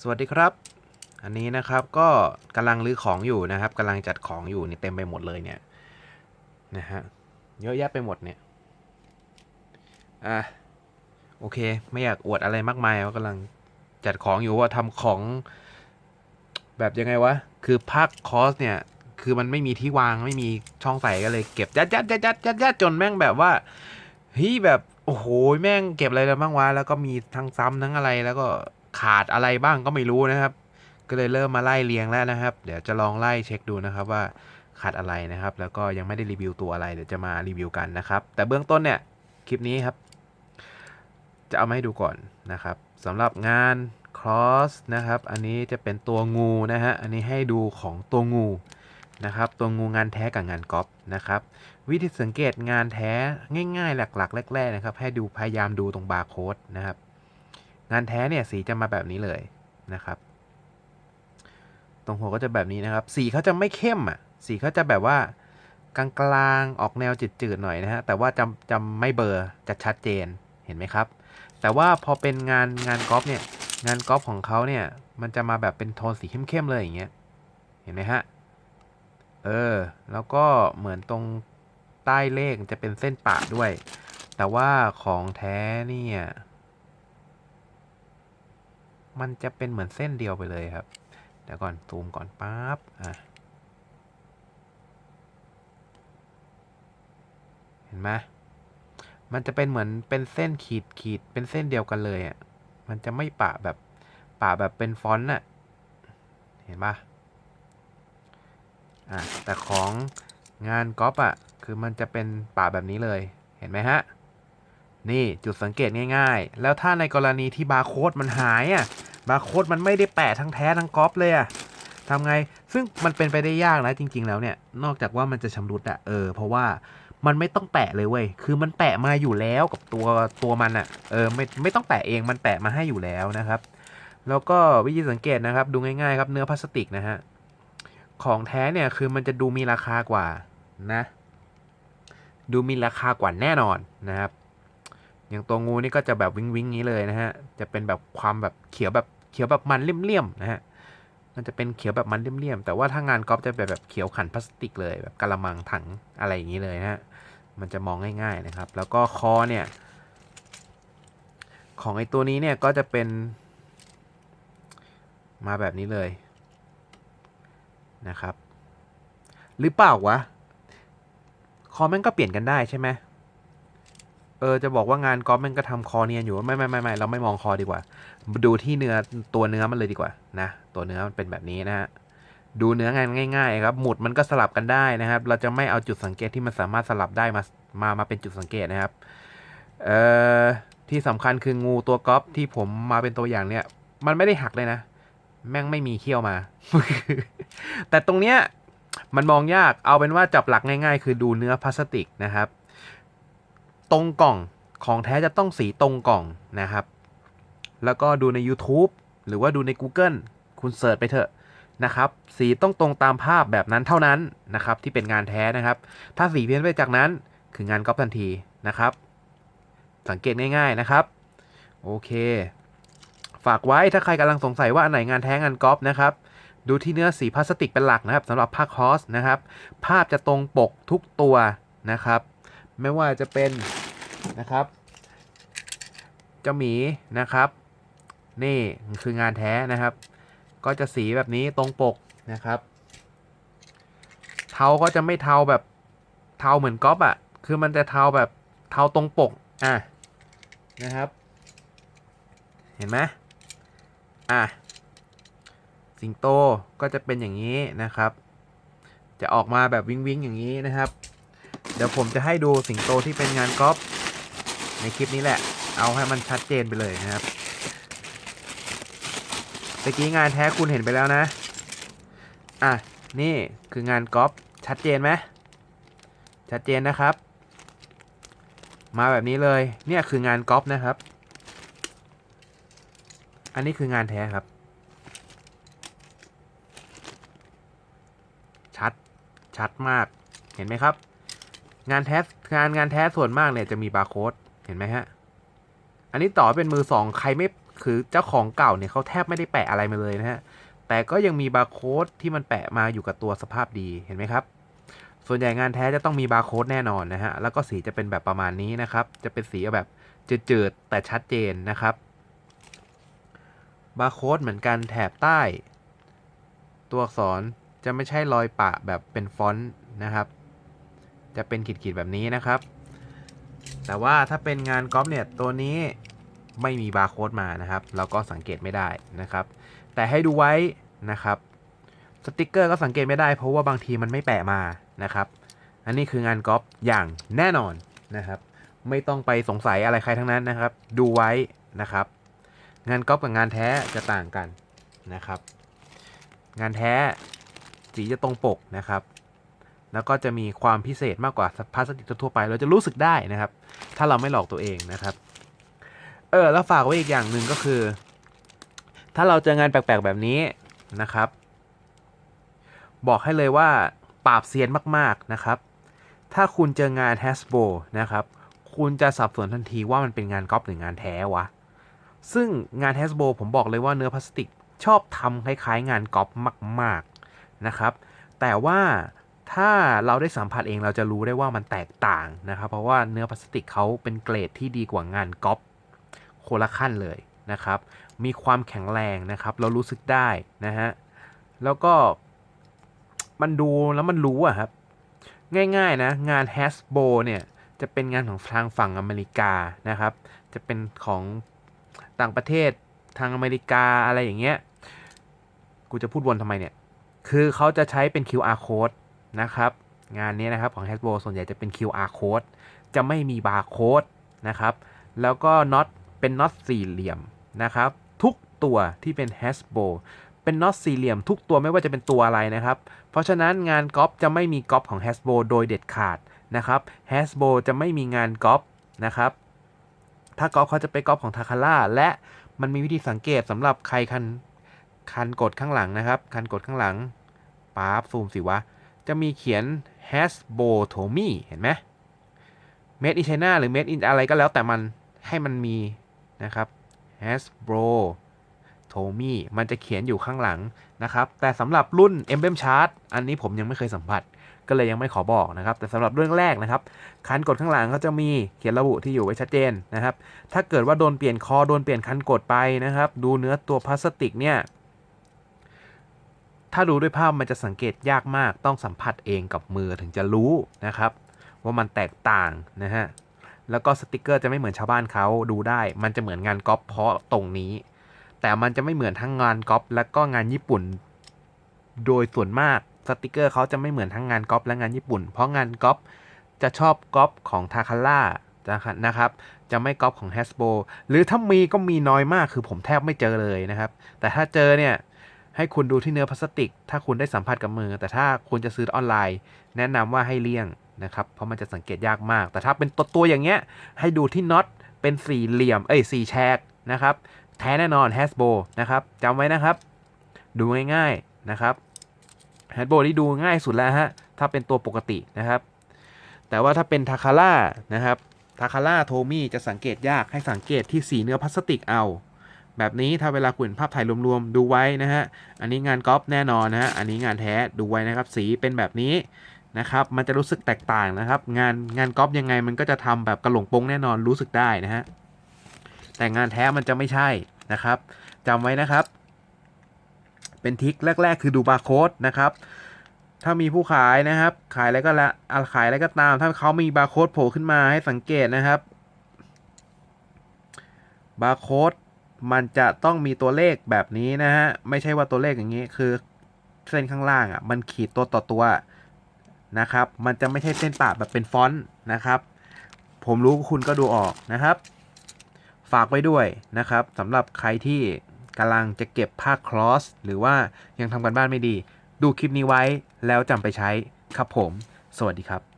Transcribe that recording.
สวัสดีครับ อันนี้นะครับก็กำลังรื้อของอยู่นะครับกำลังจัดของอยู่นี่เต็มไปหมดเลยเนี่ยนะฮะเยอะแยะไปหมดเนี่ยอะโอเค ไม่อยากอวดอะไรมากมายว่ากำลังจัดของอยู่ว่าทำของ แบบยังไงวะคือภาคคอสเนี่ยคือมันไม่มีที่วางไม่มีช่องใส่ก็เลยเก็บยัดยัดยัดยัดยัดยัดจนแม่งแบบว่าเฮ้ยแบบโอ้โหแม่งเก็บอะไรแล้วบ้างวะแล้วก็มีทั้งซ้ำทั้งอะไรแล้วก็ ขาดอะไรบ้างก็ไม่รู้นะครับ ก็เลยเริ่มมาไล่เรียงแล้วนะครับ เดี๋ยวจะลองไล่เช็คดูนะครับว่าขาดอะไรนะครับ แล้วก็ยังไม่ได้รีวิวตัวอะไรเดี๋ยวจะมารีวิวกันนะครับ แต่เบื้องต้นเนี่ยคลิปนี้ครับ จะเอามาให้ดูก่อนนะครับสำหรับงาน cross นะครับ อันนี้จะเป็นตัวงูนะฮะ อันนี้ให้ดูของตัวงูนะครับ ตัวงูงานแท้กับงานก๊อปนะครับ วิธีสังเกตงานแท้ง่ายๆ หลักๆ แรกๆนะครับ ให้ดูพยายามดูตรงบาร์โค้ดนะครับ งานแท้เนี่ยสีจะมาแบบนี้เลยนะครับ ตรงหัวก็จะแบบนี้นะครับ สีเขาจะไม่เข้มอะ สีเขาจะแบบว่ากลางๆออกแนวจืดๆหน่อยนะฮะ แต่ว่าจำจำไม่เบลอร์จะชัดเจนเห็นไหมครับ แต่ว่าพอเป็นงานงานกอล์ฟเนี่ย งานกอล์ฟของเขาเนี่ย มันจะมาแบบเป็นโทนสีเข้มๆเลยอย่างเงี้ย เห็นไหมฮะ เออ แล้วก็เหมือนตรงใต้เลขจะเป็นเส้นปะด้วย แต่ว่าของแท้เนี่ย มันจะเป็นเหมือนเส้นเดียวไปเลยครับ เดี๋ยวก่อนซูมก่อนปั๊บอะเห็นไหมมันจะเป็นเหมือนเป็นเส้นขีดขีดเป็นเส้นเดียวกันเลยอะ มันจะไม่ปะแบบปะแบบเป็นฟอนต์น่ะ เห็นปะอะแต่ของงานก๊อปอะ คือมันจะเป็นปะแบบนี้เลย เห็นไหมฮะ นี่จุดสังเกตง่าย ๆ แล้วถ้าในกรณีที่บาร์โค้ดมันหายอะ บาร์โค้ดมันไม่ได้แปะทั้งแท้ทั้งก๊อปเลยอะทำไง ซึ่งมันเป็นไปได้ยากนะจริง ๆ แล้วเนี่ย นอกจากว่ามันจะชำรุดอะเออ เพราะว่ามันไม่ต้องแปะเลยเว้ย คือมันแปะมาอยู่แล้วกับตัวตัวมันอะเออไม่ไม่ต้องแปะเอง มันแปะมาให้อยู่แล้วนะครับ แล้วก็วิธีสังเกตนะครับ ดูง่ายๆครับ เนื้อพลาสติกนะฮะ ของแท้เนี่ยคือมันจะดูมีราคากว่านะ ดูมีราคากว่าแน่นอนนะครับ อย่างตัวงูนี่ก็จะแบบวิงวิงนี้เลยนะฮะ จะเป็นแบบความแบบเขียวแบบ ขียวแบบมันเลี่ยมๆนะฮะ มันจะเป็นเขียวแบบมันเลี่ยมๆ แต่ว่าถ้างานกอล์ฟจะแบบแบบเขียวขันพลาสติกเลยแบบกะละมังถังอะไรอย่างนี้เลยนะฮะ มันจะมองง่ายๆนะครับ แล้วก็คอเนี่ย ของไอตัวนี้เนี่ยก็จะเป็น มาแบบนี้เลยนะครับ หรือเปล่าวะ คอแม่งก็เปลี่ยนกันได้ใช่ไหม เออจะบอกว่างานกอล์ฟมันก็ทำคอเนียนอยู่ไม่ไม่ไม่ไม่เราไม่มองคอดีกว่า ดูที่เนื้อตัวเนื้อมันเลยดีกว่านะตัวเนื้อมันเป็นแบบนี้นะฮะดูเนื้องานง่าย ๆ ครับ หมุดมันก็สลับกันได้นะครับ เราจะไม่เอาจุดสังเกตที่มันสามารถสลับได้มามามาเป็นจุดสังเกตนะครับเอ่อที่สำคัญคืองูตัวก๊อฟที่ผมมาเป็นตัวอย่างเนี่ย มันไม่ได้หักเลยนะ แม่งไม่มีเขี้ยวมา แต่ตรงเนี้ยมันมองยากเอาเป็นว่าจับหลักง่าย ๆ คือดูเนื้อพลาสติกนะครับ ตรงกล่องของแท้จะต้องสีตรงกล่องนะครับ แล้วก็ดูใน YouTube หรือว่าดูใน Google คุณเสิร์ชไปเถอะนะครับ สีต้องตรงตามภาพแบบนั้นเท่านั้นนะครับ ที่เป็นงานแท้นะครับ ถ้าสีเพี้ยนไปจากนั้นคืองานก๊อปทันทีนะครับ สังเกตง่าย ๆนะครับ โอเค ฝากไว้ถ้าใครกำลังสงสัยว่าอันไหนงานแท้งานก๊อปนะครับ ดูที่เนื้อสีพลาสติกเป็นหลักนะครับสำหรับผ้าคอสนะครับ ภาพจะตรงปกทุกตัวนะครับ ไม่ว่าจะเป็นนะครับเจ้าหมีนะครับ นี่คืองานแท้นะครับ ก็จะสีแบบนี้ตรงปกนะครับ เทาก็จะไม่เทาแบบเทาเหมือนก๊อปอะ่ะ คือมันจะเทาแบบเทาตรงปกอะนะครับ เห็นไหมอะสิงโตก็จะเป็นอย่างนี้นะครับ จะออกมาแบบวิ้งวิ้งอย่างนี้นะครับ เดี๋ยวผมจะให้ดูสิงโตที่เป็นงานก๊อปในคลิปนี้แหละ เอาให้มันชัดเจนไปเลยนะครับตะกี้งานแท้คุณเห็นไปแล้วนะ อะ นี่คืองานก๊อปชัดเจนไหมชัดเจนนะครับ มาแบบนี้เลย เนี่ยคืองานก๊อปนะครับ อันนี้คืองานแท้ครับ ชัด ชัดมาก เห็นไหมครับ งานแท้งานงานแท้ส่วนมากเนี่ยจะมีบาร์โค้ดเห็นไหมฮะ อันนี้ต่อเป็นมือสองใครไม่คือเจ้าของเก่าเนี่ยเขาแทบไม่ได้แปะอะไรมาเลยนะฮะ แต่ก็ยังมีบาร์โค้ดที่มันแปะมาอยู่กับตัวสภาพดีเห็นไหมครับ ส่วนใหญ่งานแท้จะต้องมีบาร์โค้ดแน่นอนนะฮะ แล้วก็สีจะเป็นแบบประมาณนี้นะครับ จะเป็นสีแบบจืดๆแต่ชัดเจนนะครับ บาร์โค้ดเหมือนกันแถบใต้ ตัวอักษรจะไม่ใช่รอยปะแบบเป็นฟอนต์นะครับ จะเป็นขีดๆแบบนี้นะครับ แต่ว่าถ้าเป็นงานก๊อปเนี่ยตัวนี้ไม่มีบาร์โค้ดมานะครับเราก็สังเกตไม่ได้นะครับ แต่ให้ดูไว้นะครับสติกเกอร์ก็สังเกตไม่ได้เพราะว่าบางทีมันไม่แปะมานะครับ อันนี้คืองานก๊อปอย่างแน่นอนนะครับ ไม่ต้องไปสงสัยอะไรใครทั้งนั้นนะครับ ดูไว้นะครับ งานก๊อปกับงานแท้จะต่างกันนะครับ งานแท้สีจะตรงปกนะครับ แล้วก็จะมีความพิเศษมากกว่าพลาสติกทั่วไป เราจะรู้สึกได้นะครับ ถ้าเราไม่หลอกตัวเองนะครับ เออแล้วฝากไว้อีกอย่างหนึ่งก็คือ ถ้าเราเจองานแปลกๆแบบนี้นะครับ บอกให้เลยว่าปราบเซียนมากๆนะครับ ถ้าคุณเจองาน Hasbro นะครับ คุณจะสับสนทันทีว่ามันเป็นงานก๊อปหรืองานแท้วะ ซึ่งงาน Hasbro ผมบอกเลยว่าเนื้อพลาสติกชอบทำคล้ายๆ งานก๊อปมาก ๆนะครับ แต่ว่า ถ้าเราได้สัมผัสเองเราจะรู้ได้ว่ามันแตกต่างนะครับ เพราะว่าเนื้อพลาสติกเขาเป็นเกรดที่ดีกว่างานก๊อปโคละขั้นเลยนะครับ มีความแข็งแรงนะครับ เรารู้สึกได้นะฮะแล้วก็มันดูแล้วมันรู้อะครับ ง่ายๆนะ งาน h a s b o เนี่ย จะเป็นงานของทางฝั่งอเมริกานะครับ จะเป็นของต่างประเทศทางอเมริกาอะไรอย่างเงี้ย กูจะพูดวนทำไมเนี่ย คือเขาจะใช้เป็น QR code นะครับ งานนี้นะครับของ Hasbro ส่วนใหญ่จะเป็น QR code จะไม่มีบาร์โค้ดนะครับ แล้วก็น็อตเป็นน็อตสี่เหลี่ยมนะครับ ทุกตัวที่เป็น Hasbro เป็นน็อตสี่เหลี่ยมทุกตัวไม่ว่าจะเป็นตัวอะไรนะครับ เพราะฉะนั้นงานก๊อปจะไม่มีก๊อปของ Hasbro โดยเด็ดขาดนะครับ Hasbro จะไม่มีงานก๊อปนะครับ ถ้าก๊อปเขาจะไปก๊อปของทาคาร่าและมันมีวิธีสังเกตสำหรับใครคันคันกดข้างหลังนะครับ คันกดข้างหลังป๊าบซูมสิวะ จะมีเขียน Hasbro Tommy เห็นไหม Made in China หรือ Made in อะไรก็แล้วแต่มันให้มันมีนะครับ Hasbro Tommy มันจะเขียนอยู่ข้างหลังนะครับ แต่สำหรับรุ่น Emblem Chart อันนี้ผมยังไม่เคยสัมผัส ก็เลยยังไม่ขอบอกนะครับ แต่สำหรับเรื่องแรกนะครับ คันกดข้างหลังเขาจะมีเขียนระบุที่อยู่ไว้ชัดเจนนะครับ ถ้าเกิดว่าโดนเปลี่ยนคอโดนเปลี่ยนคันกดไปนะครับ ดูเนื้อตัวพลาสติกเนี่ย ถ้าดูด้วยภาพมันจะสังเกตยากมาก ต้องสัมผัสเองกับมือถึงจะรู้นะครับ ว่ามันแตกต่างนะฮะ แล้วก็สติกเกอร์จะไม่เหมือนชาวบ้านเขาดูได้ มันจะเหมือนงานก๊อปเพราะตรงนี้ แต่มันจะไม่เหมือนทั้งงานก๊อปและก็งานญี่ปุ่น โดยส่วนมากสติกเกอร์เขาจะไม่เหมือนทั้งงานก๊อปและงานญี่ปุ่น เพราะงานก๊อปจะชอบก๊อปของทาคาร่านะครับ จะไม่ก๊อปของ Hasbro หรือถ้ามีก็มีน้อยมากคือผมแทบไม่เจอเลยนะครับ แต่ถ้าเจอเนี่ย ให้คุณดูที่เนื้อพลาสติก ถ้าคุณได้สัมผัสกับมือ แต่ถ้าคุณจะซื้อออนไลน์ แนะนำว่าให้เลี่ยงนะครับ เพราะมันจะสังเกตยากมาก แต่ถ้าเป็นตัวตัวอย่างเงี้ย ให้ดูที่น็อตเป็นสี่เหลี่ยม เอ้ยสี่แฉกนะครับ แท้แน่นอน Hasbro นะครับจำไว้นะครับ ดูง่ายๆนะครับ Hasbro ที่ดูง่ายสุดแล้วฮะ ถ้าเป็นตัวปกตินะครับ แต่ว่าถ้าเป็นทาคาร่านะครับทาคาร่าโทมี่จะสังเกตยากให้สังเกตที่สีเนื้อพลาสติกเอา แบบนี้ถ้าเวลาคุณเห็นภาพถ่ายรวมๆ ดูไว้นะฮะ อันนี้งานก๊อปแน่นอนนะฮะ อันนี้งานแท้ดูไว้นะครับ สีเป็นแบบนี้นะครับ มันจะรู้สึกแตกต่างนะครับ งานงานก๊อปยังไงมันก็จะทำแบบกระหลงปงแน่นอนรู้สึกได้นะฮะ แต่งานแท้มันจะไม่ใช่นะครับจำไว้นะครับ เป็นทิคแรก ๆ คือดูบาร์โค้ดนะครับ ถ้ามีผู้ขายนะครับ ขายอะไรก็ละอะขายอะไรก็ตาม ถ้าเขามีบาร์โค้ดโผล่ขึ้นมาให้สังเกตนะครับบาร์โค้ด มันจะต้องมีตัวเลขแบบนี้นะฮะ ไม่ใช่ว่าตัวเลขอย่างนี้ คือเส้นข้างล่างอะ มันขีดตัวต่อตัวนะครับ มันจะไม่ใช่เส้นปะแบบเป็นฟอนต์นะครับ ผมรู้คุณก็ดูออกนะครับ ฝากไว้ด้วยนะครับสำหรับใครที่กำลังจะเก็บผ้าคลอส หรือว่ายังทำกันบ้านไม่ดี ดูคลิปนี้ไว้แล้วจำไปใช้ครับผม สวัสดีครับ